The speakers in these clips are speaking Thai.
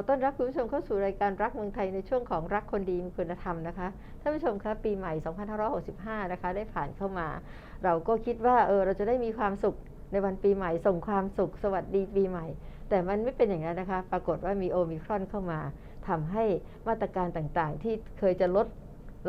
อต้อนรับคุณผู้ชมเข้าสู่รายการรักเมืองไทยในช่วงของรักคนดีมีคุณธรรมนะคะท่านผู้ชมครับปีใหม่ 2565 นะคะ ได้ผ่านเข้ามา เราก็คิดว่าเออเราจะได้มีความสุขในวันปีใหม่ ส่งความสุขสวัสดีปีใหม่ แต่มันไม่เป็นอย่างนั้นนะคะ ปรากฏว่ามีโอมิครอนเข้ามาทำให้มาตรการต่างๆ ที่เคยจะลด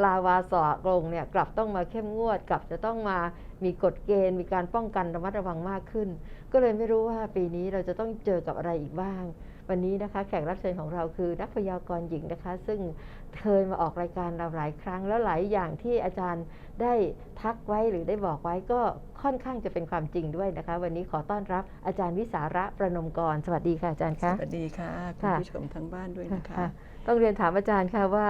ลาวาสอกลงเนี่ยกลับต้องมาเข้มงวด กลับจะต้องมามีกฎเกณฑ์ มีการป้องกันระมัดระวังมากขึ้น ก็เลยไม่รู้ว่าปีนี้เราจะต้องเจอกับอะไรอีกบ้าง วันนี้นะคะแขกรับเชิญของเราคือนักพยากรณ์หญิงนะคะ ซึ่งเคยมาออกรายการเราหลายครั้ง แล้วหลายอย่างที่อาจารย์ได้ทักไว้หรือได้บอกไว้ก็ค่อนข้างจะเป็นความจริงด้วยนะคะ วันนี้ขอต้อนรับอาจารย์วิสาระประนมกร สวัสดีค่ะอาจารย์สคะวัสดีค่ะคุณค่ะผู้ชมทั้งบ้านด้วยนะคะค่ะต้องเรียนถามอาจารย์ค่ะว่า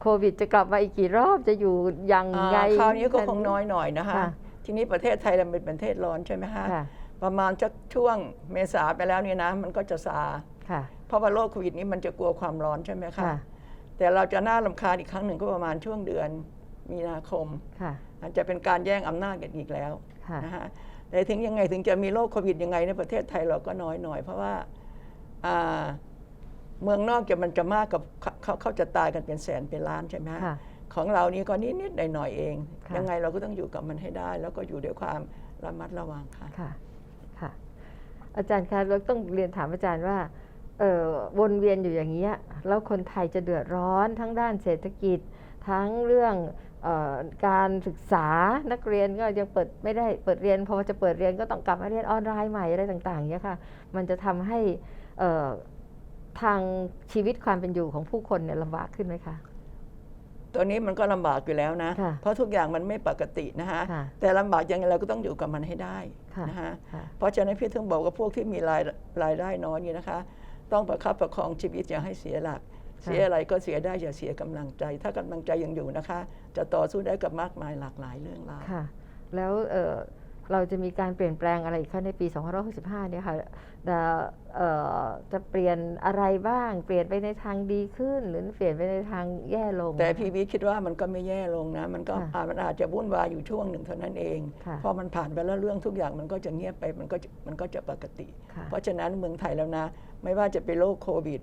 โควิดจะกลับมาอีกกี่รอบจะอยู่ยังไงอ่าคราวนี้ก็คงน้อยหน่อยนะคะค่ะทีนี้ประเทศไทยเราเป็นประเทศร้อนใช่ไหมคะค่ะประมาณจะช่วงเมษาไปแล้วเนี่ยนะ มันก็จะซาค่ะ เพราะว่าโรคโควิดนี้มันจะกลัวความร้อนใช่ไหมคะค่ะแต่เราจะน่าลำคาญอีกครั้งหนึ่งก็ประมาณช่วงเดือนมีนาคมค่ะอาจจะเป็นการแย่งอำนาจกันอีกแล้วค่ะนะคะแต่ถึงยังไงถึงจะมีโรคโควิดยังไงในประเทศไทยเราก็น้อยหน่อย เพราะว่าอ่าเมืองนอกจะมันจะมากกับเขาเขาเขาจะตายกันเป็นแสนเป็นล้านใช่ไหมฮะค่ะของเรานี่ก็นิดๆหน่อยๆเองค่ะยังไงเราก็ต้องอยู่กับมันให้ได้ แล้วก็อยู่ด้วยความระมัดระวังค่ะค่ะค่ะอาจารย์คะเราต้องเรียนถามอาจารย์ว่าเอ่อ วนเวียนอยู่อย่างเงี้ยแล้วคนไทยจะเดือดร้อนทั้งด้านเศรษฐกิจ ทั้งเรื่องเออการศึกษานักเรียนก็ยังเปิดไม่ได้เปิดเรียนพอจะเปิดเรียนก็ต้องกลับมาเรียนออนไลน์ใหม่อะไรต่างๆเนี้ยค่ะมันจะทำให้เอ่อทางชีวิตความเป็นอยู่ของผู้คนเนี่ยลำบากขึ้นไหมคะตัวนี้มันก็ลำบากอยู่แล้วนะค่ะเพราะทุกอย่างมันไม่ปกตินะฮะค่ะแต่ลำบากยังไงเราก็ต้องอยู่กับมันให้ได้ค่ะนะฮะค่ะเพราะฉะนั้นพี่ถึงบอกว่าพวกที่มีรายรายได้น้อยนี่นะคะ ต้องประคับประคองชีวิตอย่าให้เสียหลัก เสียอะไรก็เสียได้อย่าเสียกำลังใจ ถ้ากำลังใจยังอยู่นะคะ จะต่อสู้ได้กับมากมายหลากหลายเรื่องราวค่ะ แล้วเอ่อเราจะมีการเปลี่ยนแปลงอะไรอีกคะในปี 2565 เนี่ยค่ะจะเอ่อจะเปลี่ยนอะไรบ้าง เปลี่ยนไปในทางดีขึ้น หรือเปลี่ยนไปในทางแย่ลง แต่พีวีคิดว่ามันก็ไม่แย่ลงนะ มันก็ค่ะอาจมันอาจจะวุ่นวายอยู่ช่วงหนึ่งเท่านั้นเองค่ะพอมันผ่านไปแล้วเรื่องทุกอย่างมันก็จะเงียบไป มันก็จะมันก็จะปกติค่ะเพราะฉะนั้นเมืองไทยแล้วนะ ไม่ว่าจะเป็นโรคโควิด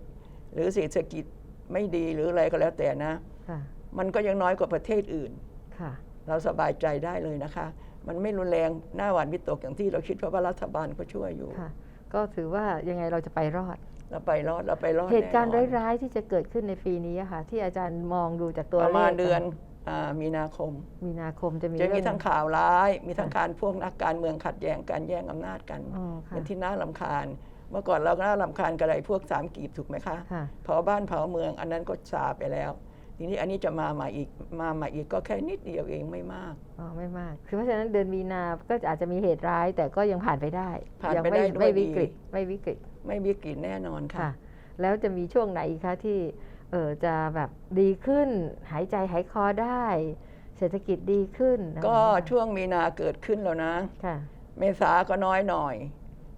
หรือเศรษฐกิจไม่ดีหรืออะไรก็แล้วแต่นะค่ะมันก็ยังน้อยกว่าประเทศอื่นค่ะเราสบายใจได้เลยนะคะ มันไม่รุนแรงหน้าหวานวิตกอย่างที่เราคิดเพราะว่ารัฐบาลก็ช่วยอยู่ค่ะก็ถือว่ายังไงเราจะไปรอด เราไปรอดเราไปรอดเหตุการณ์แน่นอนร้ายๆที่จะเกิดขึ้นในปีนี้อะค่ะ ที่อาจารย์มองดูจากตัวประมาณลขเดือนอามีนาคม มีนาคมจะมีจะมีเรื่องทั้งข่าวร้าย มีทั้งการพวกนักการเมืองขัดแย้งการแย่งอำนาจกันอ๋อค่ะเป็นที่น่าลำคาญ เมื่อก่อนเราก็น่าลำคาญกระไรพวกสามกีบถูกไหมคะค่ะเผาบ้านเผาเมืองอันนั้นก็ซาไปแล้วทีนี้อันนี้จะมาใหม่อีกมาใหม่อีกก็แค่นิดเดียวเองไม่มากอ๋อไม่มาก คือเพราะฉะนั้นเดือนมีนาก็อาจจะมีเหตุร้าย แต่ก็ยังผ่านไปได้ผ่านยัไปไม่ได้ด้วยไม่วิดีกฤตไม่วิกฤต ไม่วิกฤตแน่นอนค่ะค่ะแล้วจะมีช่วงไหนอีกคะที่เออจะแบบดีขึ้น หายใจหายคอได้ เศรษฐกิจดีขึ้นอะไรก็อย่างเงี้ยช่วงมีนาเกิดขึ้นแล้วนะค่ะ เมษาก็น้อยหน่อย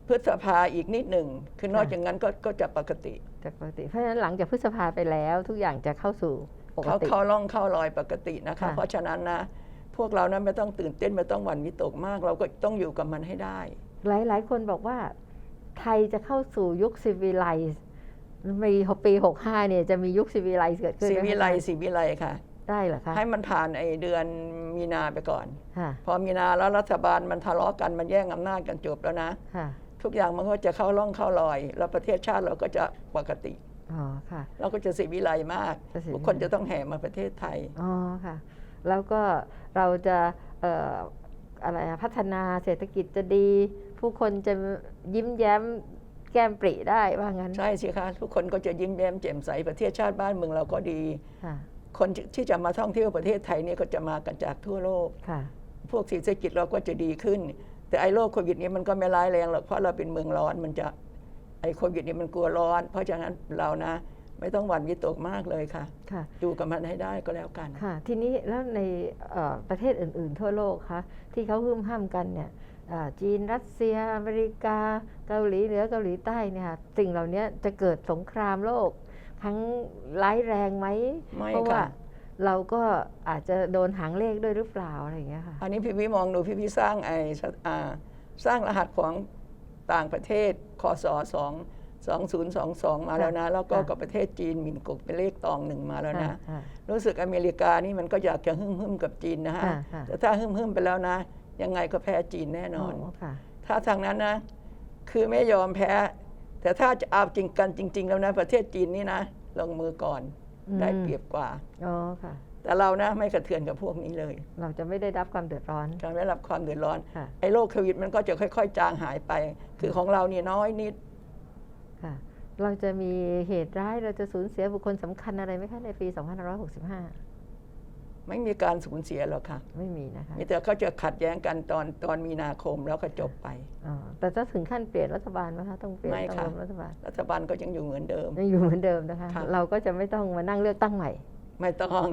พฤษภาอีกนิดหนึ่ง คือนอกจากนั้นก็ก็จะปกติจากปกติ เพราะฉะนั้นหลังจากพฤษภาไปแล้ว ทุกอย่างจะเข้าสู่ปกเขาติ เข้าร่องเข้ารอยปกตินะคะ ค่ะ เพราะฉะนั้นนะ พวกเรานั้นไม่ต้องตื่นเต้นไม่ต้องหวั่นวิตกมาก เราก็ต้องอยู่กับมันให้ได้ หลายหลายคนบอกว่า ไทยจะเข้าสู่ยุคซีวิไลซ์มีปี65เนี่ยจะมียุคซีวิไลซ์เกิดขึ้นสีไหมวิไลคะสีวิไลค่ะ ได้เหรอคะให้มันผ่านไอเดือนมีนาไปก่อน ค่ะพอมีนาแล้วรัฐบาลมันทะเลาะกันมันแย่งอำนาจกันจบแล้วนะ ค่ะ ทุกอย่างมันก็จะเข้าร่องเข้ารอย แล้วประเทศชาติเราก็จะปกติ อ๋อค่ะ เราก็จะสีวิไลมากจะสีวิไลบุคคลจะต้องแห่มาประเทศไทย อ๋อค่ะ แล้วก็เราจะเอ่ออะไรอะพัฒนาเศรษฐกิจจะดี ผู้คนจะยิ้มแย้มแก้มปรีได้ว่างั้นใช่สิคะทุกคนก็จะยิ้มแย้มแจ่มใสประเทศชาติบ้านเมืองเราก็ดี ค่ะคนที่จะมาท่องเที่ยวประเทศไทยนี่ก็จะมากันจากทั่วโลก ค่ะ พวกเศรษฐกิจเราก็จะดีขึ้น แต่ไอ้โรคโควิดนี้มันก็ไม่ร้ายแรงหรอกเพราะเราเป็นเมืองร้อนมันจะไอ้โควิดนี้มันกลัวร้อน เพราะฉะนั้นเรานะ ไม่ต้องหวั่นวิตกมากเลยค่ะค่ะอยู่กับมันให้ได้ก็แล้วกันค่ะ ทีนี้แล้วในเอ่อประเทศอื่น ๆ ทั่วโลกคะที่เขาหึ่มห้ามกันเนี่ยอ่าจีนรัสเซีย อเมริกา เกาหลีเหนือเกาหลีใต้เนี่ยค่ะสิ่งเหล่านี้จะเกิดสงครามโลกครั้งร้ายแรงไหมไม่เพราะว่าค่ะ เราก็อาจจะโดนหางเลขด้วยหรือเปล่าอะไรอย่างเงี้ยค่ะ อันนี้พี่วิมองดูพี่วิสร้างไอ้สอ่าสร้างรหัสของต่างประเทศคศสอง2022 มาแล้วนะ แล้วก็ค่ะกับประเทศจีนหมินกกเป็นเลขตองหนึ่งมาแล้วนะค่ะรู้สึกอเมริกานี่มันก็อยากจะหึ่มหึ่มๆกับจีนนะฮะค่ะค่ะแต่ถ้าหึ่มหึ่มๆไปแล้วนะ ยังไงก็แพ้จีนแน่นอนโค่ะถ้าทางนั้นนะ คือไม่ยอมแพ้ แต่ถ้าจะเอาจริงกันจริง ๆ แล้วนะ ประเทศจีนนี่นะ ลงมือก่อนอืม ได้เปรียบกว่าอ๋อค่ะ แต่เรานะไม่กระเทือนกับพวกนี้เลย เราจะไม่ได้รับความเดือดร้อนการได้รับความเดือดร้อนค่ะไอ้โรคโควิดมันก็จะค่อย ๆ จางหายไป คือของเรานี่น้อยนิดค่ะเราจะมีเหตุร้ายเราจะสูญเสียบุคคลสำคัญอะไรไหมคะในปี 2565 ไม่มีการสูญเสียหรอกค่ะ ไม่มีนะคะมีแต่เขาจะขัดแย้งกันตอนตอนมีนาคมแล้วก็จบไปอ๋อแต่ถ้าถึงขั้นเปลี่ยนรัฐบาลไหมคะต้องเปลี่ยนไม่ต้องค่ะล้มรัฐบาลรัฐบาลก็ยังอยู่เหมือนเดิม ยังอยู่เหมือนเดิมนะคะ ค่ะ เราก็จะไม่ต้องมานั่งเลือกตั้งใหม่ไม่ต้อง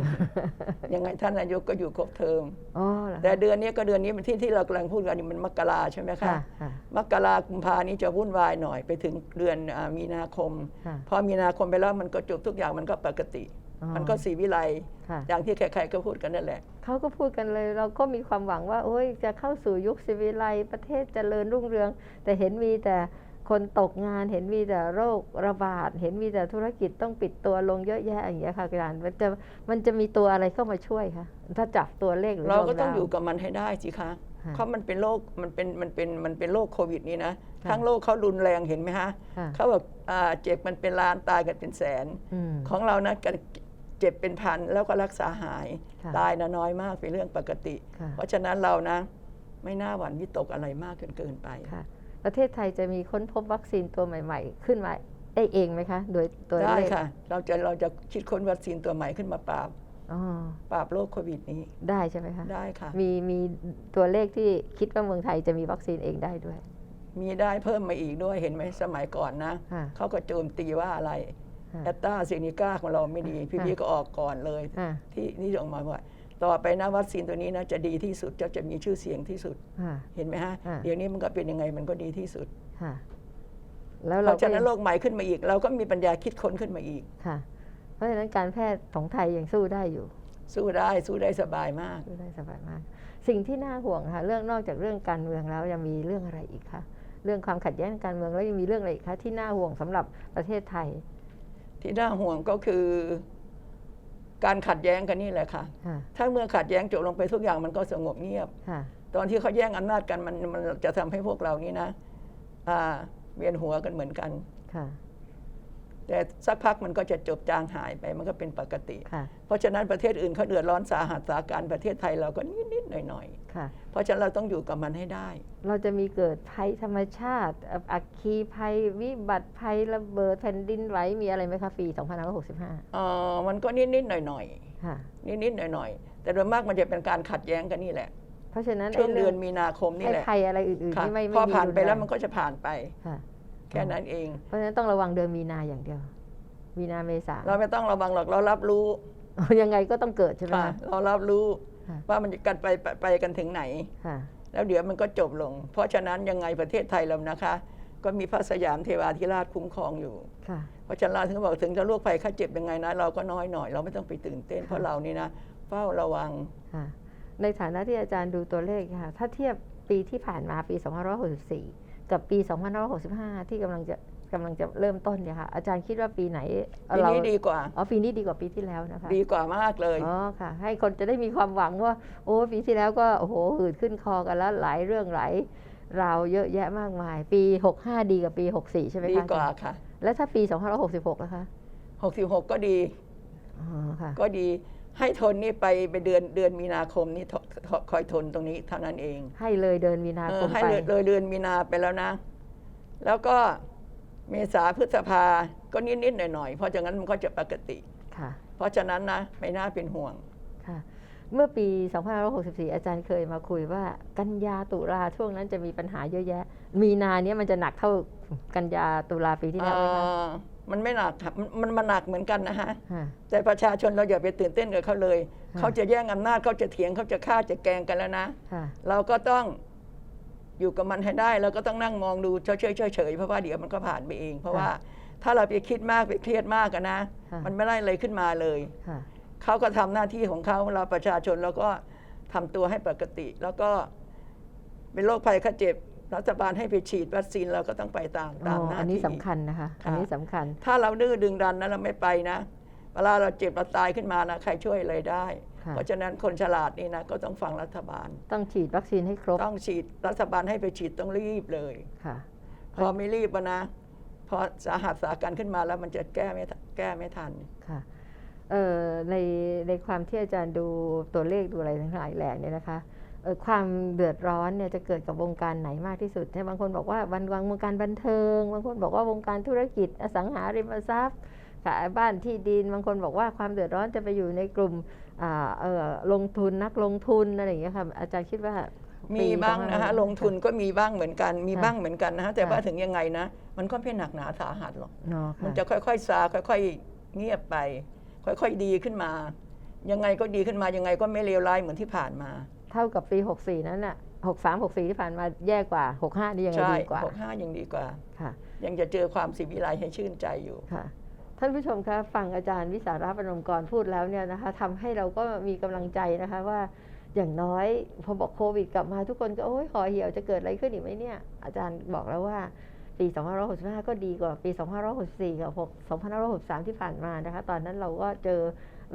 ยังไงท่านนายกก็อยู่ครบเทอม อ๋อเหรอคะแต่เดือนนี้ก็เดือนนี้ที่ที่เรากำลังพูดกันนี่มันมกราใช่ไหมคะค่ะค่ะมกรากุมภานี้จะวุ่นวายหน่อยไปถึงเดือนอามีนาคม ค่ะพอมีนาคมไปแล้วมันก็จบทุกอย่างมันก็ปกติอ๋อ มันก็สีวิไลค่ะอย่างที่ใครๆก็พูดกันนั่นแหละเขาก็พูดกันเลย เราก็มีความหวังว่า โอ้ยจะเข้าสู่ยุคสิวิไลซ์ประเทศเจริญรุ่งเรือง แต่เห็นมีแต่คนตกงานเห็นมีแต่โรคระบาด เห็นมีแต่ธุรกิจต้องปิดตัวลงเยอะแยะอย่างเงี้ยค่ะอาจารย์มันจะมันจะมีตัวอะไรเข้ามาช่วยคะถ้าจับตัวเลขหรือเราก็วมต้องดวอยู่กับมันให้ได้สิคะค่ะเพราะมันเป็นโรคมันเป็นมันเป็นมันเป็นโรคโควิดนี้นะค่ะทั้งโรคเขารุนแรงเห็นไหมฮะค่ะเขาแบบอ่าเจ็บมันเป็นล้านตายกันเป็นแสนอืมของเรานะกัน เจ็บเป็นพันแล้วก็รักษาหายค่ะตายนะน้อยมากเป็นเรื่องปกติค่ะเพราะฉะนั้นเรานะ ไม่น่าหวั่นวิตกอะไรมากเกินเกินไปค่ะประเทศไทยจะมีค้นพบวัคซีนตัวใหม่ๆ ขึ้นมาได้เองไหมคะ โดยตัวได้เลขค่ะ เราจะเราจะคิดค้นวัคซีนตัวใหม่ขึ้นมาปราบอ๋อปราบโรคโควิดนี้ได้ใช่ไหมคะได้ค่ะ มีมีตัวเลขที่คิดว่าเมืองไทยจะมีวัคซีนเองได้ด้วย มีได้เพิ่มมาอีกด้วยเห็นไหมสมัยก่อนนะค่ะเขาก็โจมตีว่าอะไรค่ะ แอตตาเซนิก้าของเราไม่ดี พี่ค่ะพี่ก็ออกก่อนเลยค่ะที่นี่ออกมาว่า ต่อไปนะวัคซีนตัวนี้นะจะดีที่สุดจะจะมีชื่อเสียงที่สุด ค่ะ เห็นไหมฮะค่ะเดี๋ยวนี้มันก็เป็นยังไงมันก็ดีที่สุด ค่ะ แล้วเพเราราะฉะนั้นก็โรคใหม่ขึ้นมาอีก เราก็มีปัญญาคิดค้นขึ้นมาอีก ค่ะ เพราะฉะนั้นการแพทย์ของไทยยังสู้ได้อยู่ สู้ได้สู้ได้สบายมากสู้ได้สบายมาก สิ่งที่น่าห่วงค่ะ เรื่องนอกจากเรื่องการเมืองแล้วยังมีเรื่องอะไรอีกคะ เรื่องความขัดแย้งทางการเมืองแล้วยังมีเรื่องอะไรอีกคะที่น่าห่วงสำหรับประเทศไทย ที่น่าห่วงก็คือ การขัดแย้งกันนี่แหละค่ะ ค่ะถ้าเมื่อขัดแย้งจบลงไปทุกอย่างมันก็สงบเงียบ ค่ะ ตอนที่เขาแย่งอำนาจกันมันมันจะทำให้พวกเรานี่นะ อ่าเวียนหัวกันเหมือนกัน ค่ะ แต่สักพักมันก็จะจบจางหายไปมันก็เป็นปกติค่ะเพราะฉะนั้นประเทศอื่นเขาเดือดร้อนสาหัสสาการประเทศไทยเราก็นิดๆหน่อยค่ะๆเพราะฉะนั้นเราต้องอยู่กับมันให้ได้ เราจะมีเกิดภัยธรรมชาติอะอัคคีภัยวิบัติภัยระเบิดแผ่นดินไหวมีอะไรไหมคะปี2565เอ่อมันก็นิดๆหน่อยค่ะๆนิดๆหน่อยๆแต่โดยมากมันจะเป็นการขัดแย้งกันนี่แหละเพราะฉะนั้นช่วงไเดือนมีนาคมนี่ไอ้แหละภัยอะไรอื่นๆค่ะที่ไม่ไม่พอมีผ่านไปรุรแล้วงมันก็จะผ่านไปค่ะ แค่นั้นเอง เพราะฉะนั้นต้องระวังเดือนมีนาอย่างเดียว มีนาเมษาเราไม่ต้องระวังหรอกเรารับรู้ ยังไงก็ต้องเกิดใช่ไหมค่ะคะเรารับรู้ค่ะว่ามันจะกันไปไปไปกันถึงไหนค่ะแล้วเดี๋ยวมันก็จบลง เพราะฉะนั้นยังไงประเทศไทยเรานะคะ ก็มีพระสยามเทวาธิราชคุ้มครองอยู่ค่ะเพราะฉะนั้นเราถึงบอกถึงจะโรคภัยไข้เจ็บยังไงนะ เราก็น้อยหน่อยเราไม่ต้องไปตื่นเต้นเพราะเรานี่นะเฝ้าระวังค่ะในฐานะที่อาจารย์ดูตัวเลขค่ะถ้าเทียบปีที่ผ่านมาปี 2564 กับปี 2565 ที่กำลังจะกำลังจะเริ่มต้นเนี่ยค่ะ อาจารย์คิดว่าปีไหนปีนี้ดีกว่าอ๋อปีนี้ดีกว่าปีที่แล้วนะคะดีกว่ามากเลยอ๋อค่ะ ให้คนจะได้มีความหวังว่า โอ้ปีที่แล้วก็โอ้โหหืดขึ้นคอกันแล้วหลายเรื่องหลายราวเยอะแยะมากมาย ปี 65 ดีกว่าปี 64 ใช่ไหมคะดีกว่าค่ะ แล้วถ้าปี 2566ล่ะคะ 66 ก็ดีอ๋อค่ะก็ดี ให้ทนนี่ไปไปเดือนเดือนมีนาคมนี่ททคอยทนตรงนี้เท่านั้นเองให้เลยเดินมีนาเอคอมให้ไปเลยเลยเดือนมีนาไปแล้วนะ แล้วก็เมษาพฤษภาก็นิดๆหน่อยๆเพราะฉะนั้นมันก็จะปกติค่ะ เพราะฉะนั้นนะไม่น่าเป็นห่วงค่ะ เมื่อปี2564 อาจารย์เคยมาคุยว่า กันยาตุลาช่วงนั้นจะมีปัญหาเยอะแยะ มีนาเนี้ยมันจะหนักเท่ากันยาตุลาปีที่แล้วไหมคะเอ่อ มันไม่หนักครับมันมันมันหนักเหมือนกันนะฮะ ค่ะ แต่ประชาชนเราอย่าไปตื่นเต้นกับเขาเลย ค่ะ เขาจะแย่งอำนาจเขาจะเถียงเขาจะฆ่าจะแกล้งกันแล้วนะ ค่ะ เราก็ต้องอยู่กับมันให้ได้เราก็ต้องนั่งมองดูเฉยๆเฉยๆเพราะว่าเดี๋ยวมันก็ผ่านไปเอง เพราะว่าถ้าเราไปคิดมากไปเครียดมากกันนะ ค่ะ มันไม่ได้เลยขึ้นมาเลย ค่ะ เขาก็ทำหน้าที่ของเขาเราประชาชนเราก็ทำตัวให้ปกติ แล้วก็เป็นโรคภัยไข้เจ็บ รัฐบาลให้ไปฉีดวัคซีนเราก็ต้องไปตามตามอ๋อหน้าอันนี้ที่สำคัญนะคะอันนี้สำคัญ ถ้าเราดื้อดึงดันนะเราไม่ไปนะ เวลาเราเจ็บเราตายขึ้นมานะใครช่วยเลยได้ค่ะเพราะฉะนั้นคนฉลาดนี่นะก็ต้องฟังรัฐบาล ต้องฉีดวัคซีนให้ครบ ต้องฉีดรัฐบาลให้ไปฉีดต้องรีบเลยค่ะ พอไม่รีบอะนะพอสาหัสสากันขึ้นมาแล้วมันจะแก้ไม่ทันแก้ไม่ทันค่ะเอ่อในในความที่อาจารย์ดูตัวเลขดูอะไรทั้งหลายแหล่เนี่ยนะคะเอ่อ ความเดือดร้อนเนี่ยจะเกิดกับวงการไหนมากที่สุดใช่บางคนบอกว่าวันวงวงการบันเทิง บางคนบอกว่าวงการธุรกิจอสังหาริมทรัพย์ขายบ้านที่ดิน บางคนบอกว่าความเดือดร้อนจะไปอยู่ในกลุ่มอ่าเอ่อลงทุนนักลงทุนอะไรอย่างเงี้ยค่ะอาจารย์คิดว่ามีปีบ้างนะฮะ2565ลงทุนก็มีบ้างเหมือนกัน มีค่ะบ้างเหมือนกันนะฮะแต่ค่ะว่าถึงยังไงนะ มันก็ไม่หนักหนาสาหัสหรอกเนาะมันค่ะจะค่อยๆซาค่อย ๆ เงียบไป ค่อยๆดีขึ้นมา ยังไงก็ดีขึ้นมายังไงก็ไม่เลวร้ายเหมือนที่ผ่านมา เท่ากับปี 64 นั้นน่ะ63 64 ที่ผ่านมาแย่กว่า 65 นี่ยังไงใช่ดีกว่าหกห้ายังดีกว่า ค่ะยังจะเจอความสิวิไลให้ชื่นใจอยู่ ค่ะ ท่านผู้ชมคะฟังอาจารย์วิสาระปนมกรพูดแล้วเนี่ยนะคะทำให้เราก็มีกำลังใจนะคะว่า อย่างน้อยพอบอกโควิดกลับมาทุกคนก็โอ้ยขอเหี่ยวจะเกิดอะไรขึ้นอีกไหมเนี่ย อาจารย์บอกแล้วว่าปี 2565 ก็ดีกว่าปี 2564 กับ6 2563 ที่ผ่านมานะคะ ตอนนั้นเราก็เจอ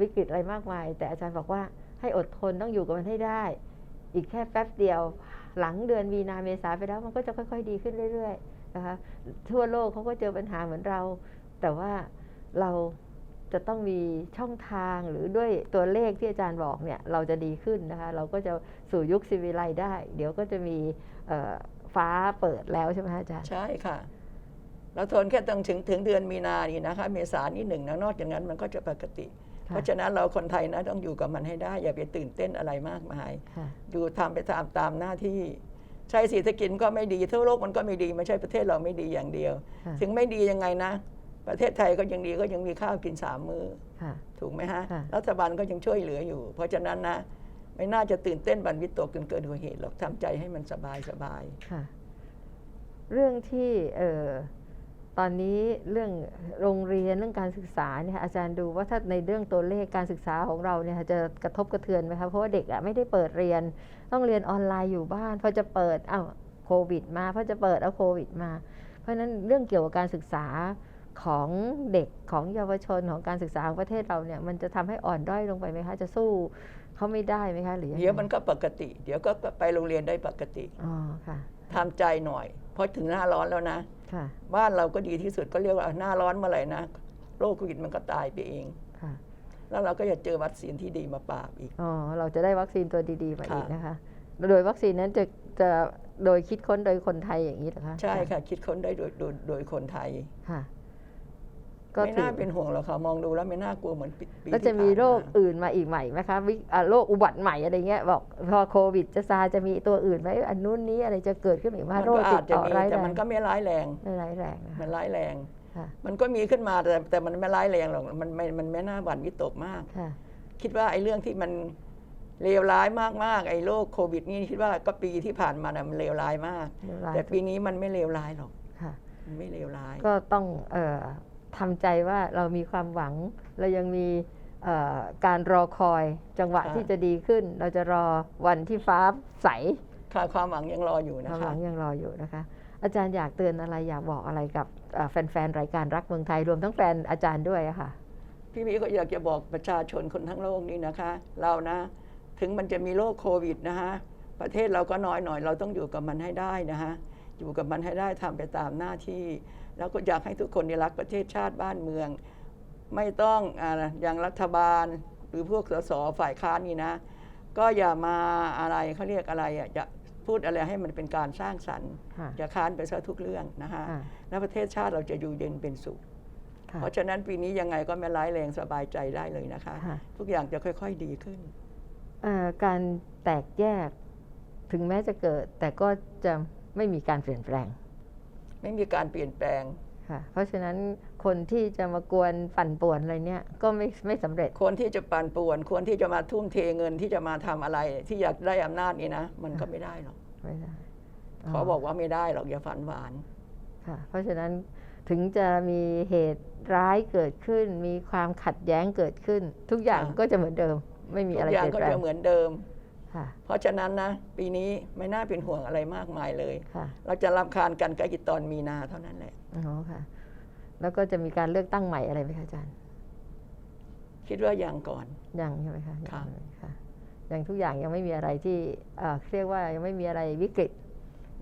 วิกฤตอะไรมากมาย แต่อาจารย์บอกว่า ให้อดทนต้องอยู่กับมันให้ได้ อีกแค่แป๊บเดียว หลังเดือนมีนาเมษาไปแล้วมันก็จะค่อย ๆ ดีขึ้นเรื่อยๆนะคะทั่วโลกเขาก็เจอปัญหาเหมือนเรา แต่ว่าเราจะต้องมีช่องทางหรือด้วยตัวเลขที่อาจารย์บอกเนี่ยเราจะดีขึ้นนะคะ เราก็จะสู่ยุคซีวิไลได้ เดี๋ยวก็จะมีฟ้าเปิดแล้วใช่ไหมอาจารย์ ใช่ค่ะ เราทนแค่ต้องถึงถึงเดือนมีนานี่นะคะ เมษานี่หนึ่งนะนอกจากนั้นมันก็จะปกติ เพราะฉะนั้นเราคนไทยนะต้องอยู่กับมันให้ได้ อย่าไปตื่นเต้นอะไรมากมายค่ะอยู่ทำไปตามตามหน้าที่ใช่เศรษฐกิจก็ไม่ดีทั่วโลกมันก็ไม่ดีไม่ใช่ประเทศเราไม่ดีอย่างเดียวค่ะถึงไม่ดียังไงนะ ประเทศไทยก็ยังดีก็ยังมีข้าวกินสามมือค่ะถูกไหมฮะค่ะรัฐบาลก็ยังช่วยเหลืออยู่ เพราะฉะนั้นนะไม่น่าจะตื่นเต้นบันวิตกจนเกินกว่าเหตุหรอกทำใจให้มันสบายสบายค่ะเรื่องที่เอ่อ ตอนนี้เรื่องโรงเรียนเรื่องการศึกษาเนี่ยอาจารย์ดูว่าถ้าในเรื่องตัวเลขการศึกษาของเราเนี่ยจะกระทบกระเทือนไหมคะเพราะว่าเด็กอะไม่ได้เปิดเรียน ต้องเรียนออนไลน์อยู่บ้านพอจะเปิดอ้าวโควิด มาพอจะเปิดเอาโควิดมา เพราะฉะนั้นเรื่องเกี่ยวกับการศึกษาของเด็กของเยาวชนของการศึกษาของประเทศเราเนี่ยมันจะทำให้อ่อนด้อยลงไปไหมคะจะสู้เขาไม่ได้ไหมคะหรือยังไงเดี๋ยวมันก็ปกติ เดี๋ยวก็ไปโรงเรียนได้ปกติอ๋อค่ะทำใจหน่อย เพราะถึงหน้าร้อนแล้วนะ ค่ะ บ้านเราก็ดีที่สุดก็เรียกว่าหน้าร้อนเมื่อไหร่นะโรคโควิดมันก็ตายไปเอง ค่ะ แล้วเราก็จะเจอวัคซีนที่ดีมาปราบอีก อ๋อ เราจะได้วัคซีนตัวดีๆมาค่ะอีกนะคะ โดยวัคซีนนั้นจะจะโดยคิดค้นโดยคนไทยอย่างนี้เหรอคะ ใช่ค่ะ คิดค้นได้โดยโดยโดยคนไทย ค่ะ ก็ไม่ถือน่าเป็นห่วงหรอกค่ะ มองดูแล้วไม่น่ากลัวเหมือนปีปีแล้วที่จะมีผ่านโรคอื่นมาอีกใหม่ไหมคะวิอ่าโรคอุบัติใหม่อะไรเงี้ยบอกพอโควิดจะซาจะมีตัวอื่นไหมอันนู้นนี้อะไรจะเกิดขึ้นอีกไหมามันโรคก็ติอาดจจะต่อมีร้ายแรแต่งมันก็ไม่ร้ายแรง ไม่ร้ายแรงนะมัคะ นร้ายแรง ค่ะ มันก็มีขึ้นมาแต่แต่มันไม่ร้ายแรงหรอกมันไม่มันไม่น่าหวั่นวิตกมาก ค่ะ คิดว่าไอ้เรื่องที่มันเลวร้ายมากๆไอ้โรคโควิด นี่คิดว่าก็ปีที่ผ่านมานะมันเลวร้ายมากร้ายแต่ปีนี้มันไม่เลวร้ายหรอกค่ะ มันไม่เลวร้าย ก็ต้องเออ ทำใจว่าเรามีความหวัง เรายังมีเอ่อการรอคอยจังหวะค่ะที่จะดีขึ้น เราจะรอวันที่ฟ้าใสค่ะความหวังยังรออยู่คนะวามหคะวังยังรออยู่นะคะ อาจารย์อยากเตือนอะไรอยากบอกอะไรกับเอ่อแฟนๆรายการรักเมืองไทยรวมทั้งแฟนอาจารย์ด้วยอะค่ะพี่มีก็อยากจะบอกประชาชนคนทั้งโลกนี้นะคะ เรานะ ถึงมันจะมีโรคโควิดนะคะ ประเทศเราก็น้อยหน่อย เราต้องอยู่กับมันให้ได้นะคะอยู่กับมันให้ได้ทำไปตามหน้าที่ แล้วก็อยากให้ทุกคนเนี่ยรักประเทศชาติบ้านเมือง ไม่ต้องอาอย่างรัฐบาลหรือพวกสสฝ่ายค้านนี่นะ ก็อย่ามาอะไรเขาเรียกอะไรอะจะพูดอะไรให้มันเป็นการสร้างสรรค์ค่ะอย่าค้านไปซะทุกเรื่องนะคะค่ะแล้วประเทศชาติเราจะอยู่เย็นเป็นสุขค่ะเพราะฉะนั้นปีนี้ยังไงก็ไม่ร้ายแรงสบายใจได้เลยนะคะค่ะทุกอย่างจะค่อยๆดีขึ้นเอ่อการแตกแยกถึงแม้จะเกิด แต่ก็จะไม่มีการเปลี่ยนแปลง ไม่มีการเปลี่ยนแปลงค่ะเพราะฉะนั้นคนที่จะมากวนปั่นป่วนอะไรเนี่ยก็ไม่ไม่สำเร็จ คนที่จะปั่นป่วนควรที่จะมาทุ่มเทเงินที่จะมาทำอะไร ที่อยากได้อำนาจนี้นะมันก็ไม่ได้หรอกไม่ได้ขอบอกว่าไม่ได้หรอกอย่าฝันหวานค่ะเพราะฉะนั้นถึงจะมีเหตุร้ายเกิดขึ้น มีความขัดแย้งเกิดขึ้น ทุกอย่างค่ะก็จะเหมือนเดิม ไม่มีทุอะไรกอย่างเปลี่ยนก็แปลจะงเหมือนเดิมค่ะ เพราะฉะนั้นนะ ปีนี้ไม่น่าเป็นห่วงอะไรมากมายเลยค่ะเราจะรำคาญกันก็อีกตอนมีนาเท่านั้นแหละอ๋อค่ะ แล้วก็จะมีการเลือกตั้งใหม่อะไรไหมคะอาจารย์ คิดว่าอย่างก่อนยังใช่ไหมคะค่ะยังค่ะยังทุกอย่างยังไม่มีอะไรที่เอ่อเรียกว่ายังไม่มีอะไรวิกฤต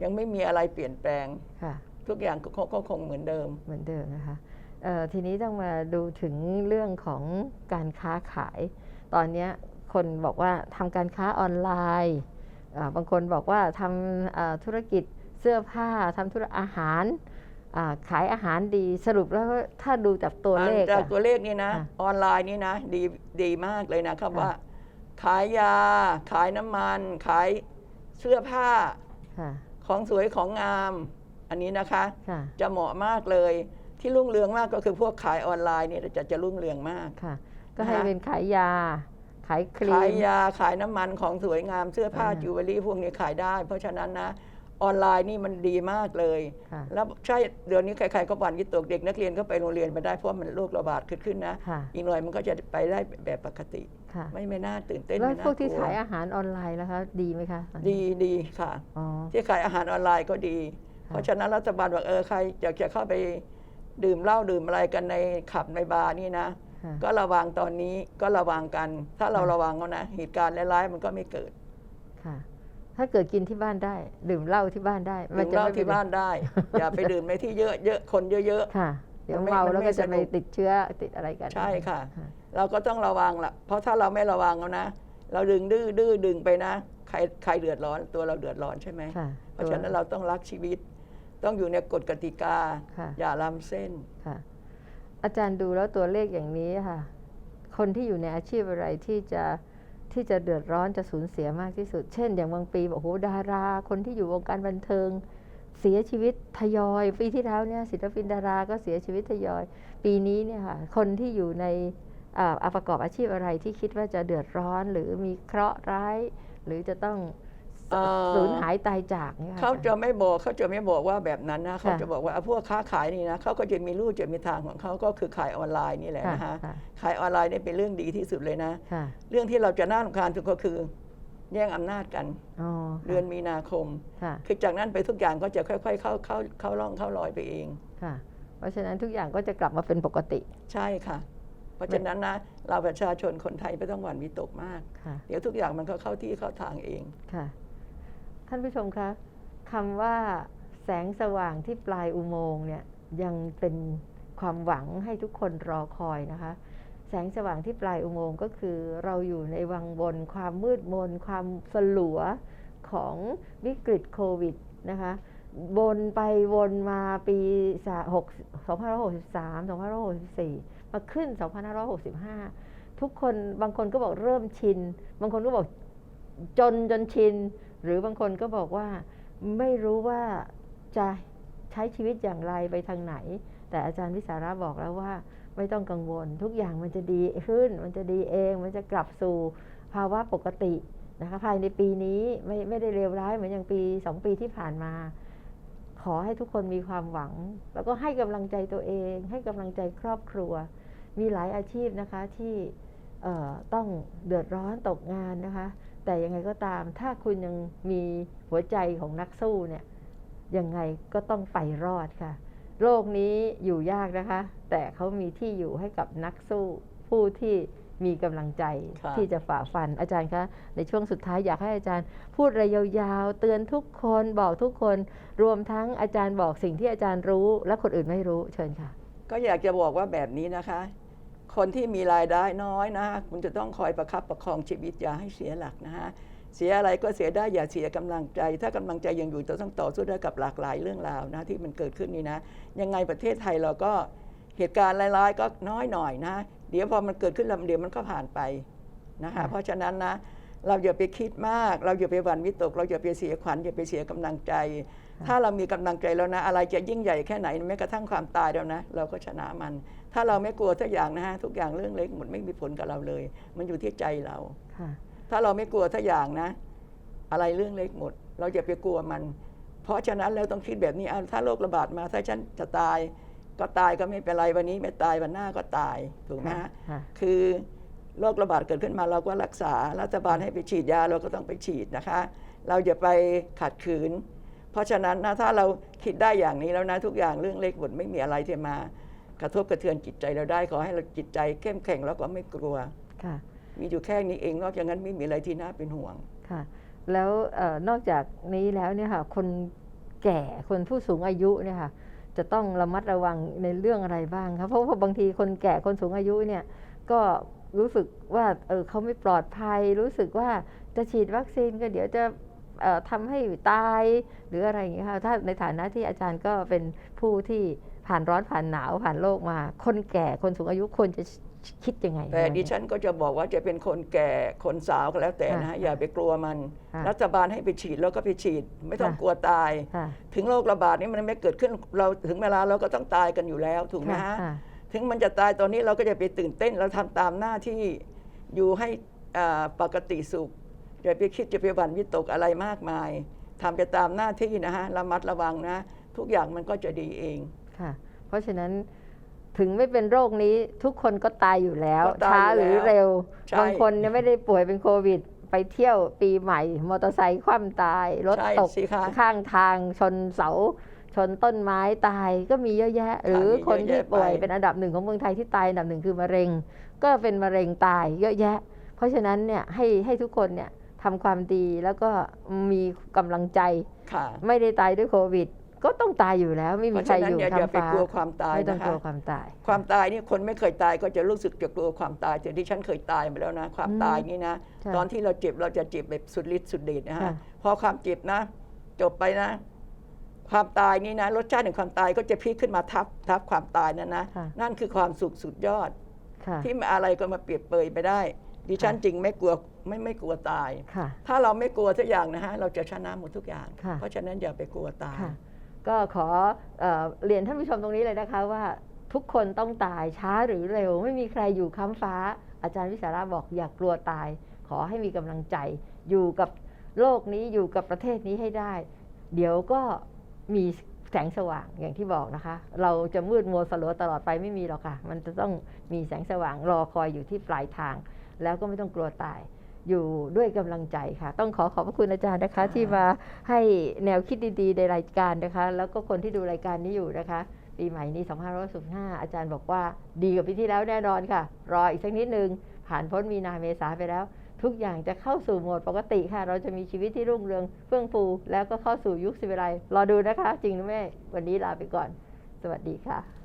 ยังไม่มีอะไรเปลี่ยนแปลงค่ะ ทุกอย่างก็ก็คงเหมือนเดิมเหมือนเดิมนะคะเอ่อทีนี้ต้องมาดูถึงเรื่องของการค้าขาย ตอนเนี้ย คนบอกว่าทำการค้าออนไลน์อ่าบางคนบอกว่าทำอ่าธุรกิจเสื้อผ้าทำธุรอาหารอ่าขายอาหารดีสรุปแล้วถ้าดูจากตัวเลขจากอะตัวเลขนี่นะค่ะออนไลน์นี่นะดีดีมากเลยนะครับค่ะว่า ขายยา ขายน้ำมัน ขายเสื้อผ้าค่ะของสวยของงาม อันนี้นะคะค่ะจะเหมาะมากเลย ที่รุ่งเรืองมากก็คือพวกขายออนไลน์เนี่ยจะจะรุ่งเรืองมากค่ะ ก็ให้นะคะเป็นขายยา ขายครีขายมยาขายน้ำมันของสวยงามเสื้อผ้าอ่าจิวเวลรี่พวกนี้ขายได้ เพราะฉะนั้นนะ ออนไลน์นี่มันดีมากเลย ค่ะ แล้วใช่เดี๋ยวนี้ใครๆก็หวั่นวิตกเด็กนักเรียนก็ไปโรงเรียนมาได้เพราะมันโรคระบาดขึ้นขึ้นนะ ค่ะ อีกหน่อยมันก็จะไปได้แบบปกติ ค่ะ ไม่ไม่น่าตื่นเต้นแล้วไม่น่าพวกที่ลัขายอาหารออนไลน์นะคะ ดีไหมคะตอนนี้ดีดีค่ะ อ๋อ ที่ขายอาหารออนไลน์ก็ดีค่ะเพราะฉะนั้นรัฐบาลบอกเออใครอยากจะเข้าไปดื่มเหล้าดื่มอะไรกันในขับในบาร์นี่นะค่ะ ก็ระวังตอนนี้ก็ระวังกัน ถ้าเราค่ะระวังก็นะเหตุการณ์ร้ายๆมันก็ไม่เกิดค่ะ ถ้าเกิดกินที่บ้านได้ ดื่มเหล้าที่บ้านได้ดื่มเหล้าไม่ที่ป็บ้านได้ อย่าไปดื่มในที่เยอะเยอะคนเยอะค่ะเดี๋ยวมันไม่เมามันแล้วไม่ก็จะสนุไปกติดเชื้อติดอะไรกัน ใช่ค่ะค่ะๆเราก็ต้องระวังละเพราะถ้าเราไม่ระวังเอานะเราดึงดื้อดื้อดึงไปนะใครใครเดือดร้อนตัวเราเดือดร้อนใช่ไหมค่ะเพราะฉะนั้นเราต้องรักชีวิต ต้องอยู่ในกฎกติกาค่ะอย่าล้ำเส้นค่ะ อาจารย์ดูแล้วตัวเลขอย่างนี้ค่ะ คนที่อยู่ในอาชีพอะไรที่จะที่จะเดือดร้อนจะสูญเสียมากที่สุด เช่น อย่างบางปีบอกโอ้โหดารา คนที่อยู่วงการบันเทิง เสียชีวิตทยอย ปีที่แล้วเนี่ยศิลปินดาราก็เสียชีวิตทยอย ปีนี้เนี่ยค่ะคนที่อยู่ในอ่าประกอบอาชีพอะไรที่คิดว่าจะเดือดร้อนหรือมีเคราะห์ร้าย หรือจะต้อง สูญหายตายจากเนี่ยค่เขาจะอจรย์ไม่บอกเขาจะไม่บอกว่าแบบนั้นนะเขาค่ะจะบอกว่าพวกค้าขายนี่นะเขาก็จะมีรูปจะมีทางของเขาก็คือขายออนไลน์นี่แหละค่ะนะคะค่ะขายออนไลน์นี่เป็นเรื่องดีที่สุดเลยนะค่ะเรื่องที่เราจะน่ารำคาญสุดก็คือแย่งอำนาจกันอ๋อเดือนมีนาคมค่ะคือจากนั้นไปทุกอย่างก็จะค่อย ๆ เข้าเข้าเข้าร่องเข้ารอยไปเองค่ะ เพราะฉะนั้นทุกอย่างก็จะกลับมาเป็นปกติ ใช่ค่ะ เพราะฉะนั้นนะเราประชาชนคนไทยไม่ต้องหวั่นวิตกมากค่ะเดี๋ยวทุกอย่างมันก็เข้าที่เข้าทางเองค่ะ ท่านผู้ชมคะคำว่าแสงสว่างที่ปลายอุโมงค์เนี่ยยังเป็นความหวังให้ทุกคนรอคอยนะคะ แสงสว่างที่ปลายอุโมงค์ก็คือเราอยู่ในวังบน ความมืดมน ความสลัวของวิกฤตโควิดนะคะวนไปวนมาปี2563 2564 มาขึ้น 2565 ทุกคนบางคนก็บอกเริ่มชิน บางคนก็บอกจนจนชิน หรือบางคนก็บอกว่าไม่รู้ว่าจะใช้ชีวิตอย่างไรไปทางไหน แต่อาจารย์วิสาระบอกแล้วว่า ไม่ต้องกังวล ทุกอย่างมันจะดีขึ้น มันจะดีเอง มันจะกลับสู่ภาวะปกตินะคะภายในปีนี้ไม่ไม่ได้เลวร้ายเหมือนอย่างปีสองปีที่ผ่านมา ขอให้ทุกคนมีความหวัง แล้วก็ให้กำลังใจตัวเอง ให้กำลังใจครอบครัว มีหลายอาชีพนะคะที่ต้องเดือดร้อนตกงานนะคะ แต่ยังไงก็ตาม ถ้าคุณยังมีหัวใจของนักสู้เนี่ยยังไงก็ต้องไปรอดค่ะ โลกนี้อยู่ยากนะคะ แต่เขามีที่อยู่ให้กับนักสู้ ผู้ที่มีกำลังใจค่ะที่จะฝ่าฟันอาจารย์คะในช่วงสุดท้ายอยากให้อาจารย์ พูดอะไรยาวๆเตือนทุกคนบอกทุกคน รวมทั้งอาจารย์บอกสิ่งที่อาจารย์รู้ และคนอื่นไม่รู้เชิญค่ะ ก็อยากจะบอกว่าแบบนี้นะคะ คนที่มีรายได้น้อยนะคุณจะต้องคอยประคับประคองชีวิตอย่าให้เสียหลักนะฮะเสียอะไรก็เสียได้อย่าเสียกำลังใจ ถ้ากำลังใจยังอยู่จะต้องต่อสู้ได้กับหลากหลายเรื่องราวนะที่มันเกิดขึ้นนี่นะ ยังไงประเทศไทยเราก็เหตุการณ์ร้ายๆก็น้อยหน่อยนะ เดี๋ยวพอมันเกิดขึ้นแล้วเดี๋ยวมันก็ผ่านไปนะคะค่ะเพราะฉะนั้นนะเราอย่าไปคิดมาก เราอย่าไปหวั่นวิตก เราอย่าไปเสียขวัญอย่าไปเสียกำลังใจ ถ้าเรามีกำลังใจแล้วนะ อะไรจะยิ่งใหญ่แค่ไหนแม้กระทั่งความตายแล้วนะ เราก็ชนะมัน ถ้าเราไม่กลัวทุกอย่างนะฮะทุกอย่างเรื่องเล็กหมดไม่มีผลกับเราเลย มันอยู่ที่ใจเราค่ะถ้าเราไม่กลัวทุกอย่างนะ อะไรเรื่องเล็กหมด เราอย่าไปกลัวมัน เพราะฉะนั้นเราต้องคิดแบบนี้อะถ้าโรคระบาดมาถ้าฉันจะตาย ก็ตายก็ไม่เป็นไรวันนี้ไม่ตายวันหน้าก็ตายถูกไหมฮะค่ะคือโรคระบาดเกิดขึ้นมาเราก็รักษารัฐบาลให้ไปฉีดยาเราก็ต้องไปฉีดนะคะ เราอย่าไปขัดขืน เพราะฉะนั้นนะถ้าเราคิดได้อย่างนี้แล้วนะทุกอย่างเรื่องเล็กหมดไม่มีอะไรที่มา กระทบกระเทือนจิตใจเราได้ขอให้เราจิตใจเข้มแข็งแล้วก็ไม่กลัวค่ะ มีอยู่แค่นี้เองนอกจากนั้นไม่มีอะไรที่น่าเป็นห่วงค่ะ แล้วเออนอกจากนี้แล้วเนี่ยค่ะคนแก่คนผู้สูงอายุเนี่ยค่ะจะต้องระมัดระวังในเรื่องอะไรบ้างครับเพราะว่าบางทีคนแก่คนสูงอายุเนี่ยก็รู้สึกว่าเออเขาไม่ปลอดภัย รู้สึกว่าจะฉีดวัคซีนก็เดี๋ยวจะเอ่อ ทำให้ตายหรืออะไรอย่างเงี้ยค่ะถ้าในฐานะที่อาจารย์ก็เป็นผู้ที่ผ่านร้อนผ่านหนาวผ่านโลกมา คนแก่คนสูงอายุควรจะคิดยังไง แต่ดิฉันก็จะบอกว่าจะเป็นคนแก่คนสาวก็แล้วแต่นะฮะค่ะอย่าไปกลัวมันค่ะรัฐบาลให้ไปฉีดแล้วก็ไปฉีด ไม่ต้องค่ะกลัวตายค่ะถึงโรคระบาดนี้มันไม่เกิดขึ้นเราถึงเวลาเราก็ต้องตายกันอยู่แล้วถูกไหมค่ะฮะค่ะถึงมันจะตายตอนนี้เราก็จะไปตื่นเต้นเราทำตามหน้าที่อยู่ให้อ่าปกติสุข อย่าไปคิดจะไปหวั่นวิตกอะไรมากมายทำไปตามหน้าที่นะฮะระมัดระวังนะ ทุกอย่างมันก็จะดีเองค่ะ เพราะฉะนั้นถึงไม่เป็นโรคนี้ทุกคนก็ตายอยู่แล้ว ก็ตายช้าอยู่หรือแล้วเร็ว ใช่บางคนเนี่ยไม่ได้ป่วยเป็นโควิด ไปเที่ยวปีใหม่ มอเตอร์ไซค์คว่ำตาย รถใช่ตก สิคะข้างทางชนเสา ชนต้นไม้ตายก็มีเยอะแยะ หรือมีเยอะคนที่แยะไป ป่วยเป็นอันดับหนึ่งของเมืองไทยที่ตายอันดับหนึ่งคือมะเร็ง ก็เป็นมะเร็งตายเยอะแยะ เพราะฉะนั้นเนี่ยให้ให้ทุกคนเนี่ย ทำความดีแล้วก็มีกำลังใจค่ะไม่ได้ตายด้วยโควิด ก็ต้องตายอยู่แล้ว ไม่เพมีราะใครฉะนั้อนยู่อย่าอย่าทำไปฟ้ากลัวความตายไม่ต้องนะกลัคะวความตาย ความตายนี่คนไม่เคยตายก็จะรู้สึกจะกลัวความตายแต่ที่ฉันเคยตายมาแล้วนะ ความอืมตายนี่นะใช่ตอนที่เราเจ็บเราจะเจ็บแบบสุดฤทธิ์สุดเดชนะฮะค่ะพอความเจ็บนะ จบไปนะ ความตายนี่นะรสชาติของความตายก็จะพลิกขึ้นมาทับทับความตายนั่นนะค่ะนั่นคือความสุขสุดยอดค่ะที่อะไรก็มาเปรียบเปรยไปได้ดิฉันค่ะจริงไม่กลัว ไม่ไม่กลัวตาย ค่ะ ถ้าเราไม่กลัวทุกอย่างนะฮะเราจะชนะหมดทุกอย่าง ค่ะ เพราะฉะนั้นอย่าไปกลัวตาย ค่ะ ก็ขอเอ่อเรียนท่านผู้ชมตรงนี้เลยนะคะว่าทุกคนต้องตายช้าหรือเร็ว ไม่มีใครอยู่ค้ำฟ้า อาจารย์วิสาระบอกอย่ากกลัวตาย ขอให้มีกำลังใจ อยู่กับโลกนี้อยู่กับประเทศนี้ให้ได้ เดี๋ยวก็มีแสงสว่างอย่างที่บอกนะคะ เราจะมืดมัวสลัวตลอดไปไม่มีหรอกค่ะ มันจะต้องมีแสงสว่างรอคอยอยู่ที่ปลายทาง แล้วก็ไม่ต้องกลัวตาย อยู่ด้วยกำลังใจค่ะ ต้องขอขอบพระคุณอาจารย์นะคะ ที่มาให้แนวคิดดีๆ ในรายการนะคะ แล้วก็คนที่ดูรายการนี้อยู่นะคะ ปีใหม่นี้2565อาจารย์บอกว่าดีกว่าปีที่แล้วแน่นอนค่ะ รออีกสักนิดนึง ผ่านพ้นมีนาเมษาไปแล้ว ทุกอย่างจะเข้าสู่โหมดปกติค่ะ เราจะมีชีวิตที่รุ่งเรืองเฟื่องฟูแล้วก็เข้าสู่ยุคสิวิไลรอดูนะคะ จริงหรือไม่วันนี้ลาไปก่อน สวัสดีค่ะ